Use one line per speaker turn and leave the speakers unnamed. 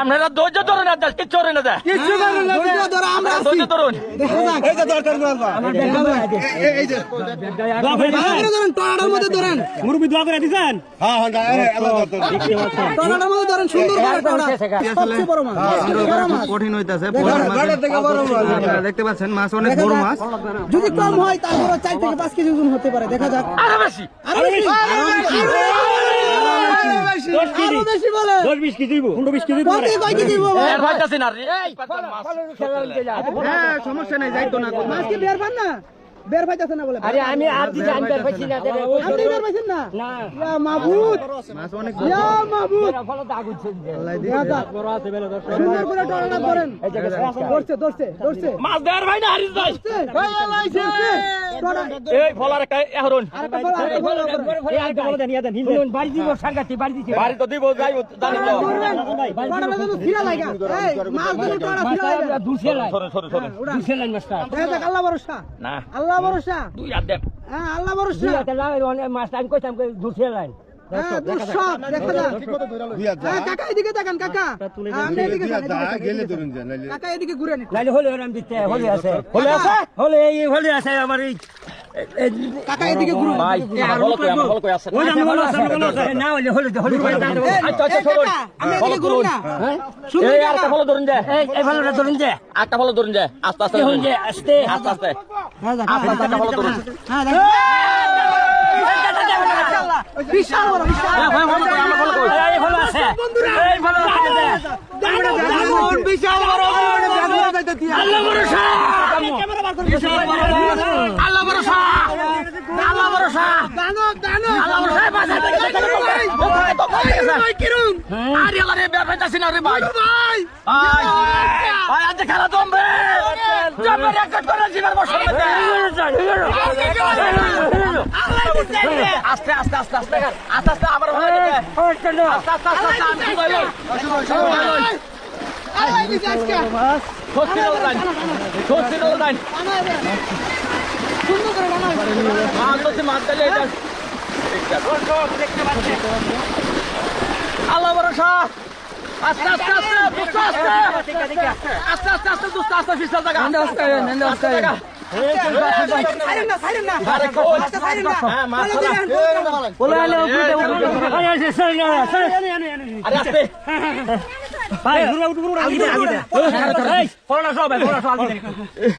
আপনারা ধৈর্য ধরুন না কিচ্ছু ধরে না দেয়
ধৈর্য
ধরুন।
দেখা যাক এই যে দরকার করবা দেখা যাক এই যে। ভালো ধরেন টড়ার মধ্যে ধরেন।
মুরব্বী দোয়া করে দিছেন
টড়ার মধ্যে ধরেন সুন্দর
কঠিন হইতাছে।
বড়
দেখতে পাচ্ছেন মাছ অনেক বড় মাছ
যদি কম হয় তারপরে চার থেকে পাঁচ কেজি ওজন হতে পারে দেখা যাক
আরও বেশি
আরও বেশি আরও বেশি বলে
দশ বিশ কেজি দিব পনেরো বিশ কেজি
কত কয় কেজি দিব ভাই?
এর ভাইতাছি না রে এই মাছ
হ্যাঁ সমস্যা নাই যাইতো না
মাছ কি বের পান না বের পাইতেছে না বলে।
আরে আমি আর দিকে আমি বের পাইছি না
আপনি বের পাইছেন না?
না।
ইয়া মাহবুব
মাছ অনেক
ইয়া মাহবুব
ফলো দাগ উঠছে আল্লাহ তো বড় আছে
বেলে দশ সুন্দর করে টড়াটা করেন। ধরছে ধরছে ধরছে।
মাছ দেওয়ার ভাই না হারিস ভাই।
ভাই টড়া
এই ফলার একটা এহরুন
বাড়ি দিব সাংঘাতি বাড়ি
বাড়ি তো দিব যাই জানি তো
আল্লাহ ভরসা।
না।
আল্লাহ ভরসা।
দুই হাত দেব
হ্যাঁ আল্লাহ ভরসা।
দুইটা লাইন অনেক মাস্টার আমি কইতাম কই লাইন।
হ্যাঁ হ্যাঁ
আমার এই
কাকা এদিকে ঘুরুন
ভাই ভালো কই আমার ভালো কই আছে
ওই আমি আছে আমি আছে
না হলে হলে হলে
আচ্ছা, আচ্ছা, ফলো
এদিকে
করুন।
না।
হ্যাঁ?
এই ধরুন যে।
এই ভালোটা ধরুন যে।
ধরুন যে। আস্তে আস্তে ধরুন।
যে আস্তে।
আস্তে আস্তে।
হ্যাঁ,
আস্তে আস্তে ফলো ধরুন।
হ্যাঁ। বিশাল বড় বিশাল
ভাই ভালো কই আমার ভালো কই
এই ভালো আছে। এই ভালো আছে।
বিশাল বড়
আল্লাহ ভরসা আল্লাহ ভরসা আল্লাহ ভরসা
দানব দানব
আল্লাহ ভরসা বাজার থেকে দেখে তো ভাই ভাই তো ভাই
ভাই কিরুন
আরে আল্লাহ রে বের পাইতাছি না রে ভাই
ভাই
ভাই ভাই আজ খেলা জমবে জমবে রেকর্ড করে জীবন বসে আস্তে আস্তে আস্তে আস্তে আস্তে আস্তে আবার ভালো আস্তে আস্তে আস্তে আস্তে আমি কি
দিছে আজকে
আল্লাহ ভরসা আস্তে আস্তে আস্তে আস্তে আস্তে আস্তে দুস্ত আস্তে ফিসল জায়গা আস্তে আস্তে
আচ্ছা
হ্যাঁ আস্তে
ভাই ঘুরে উঠু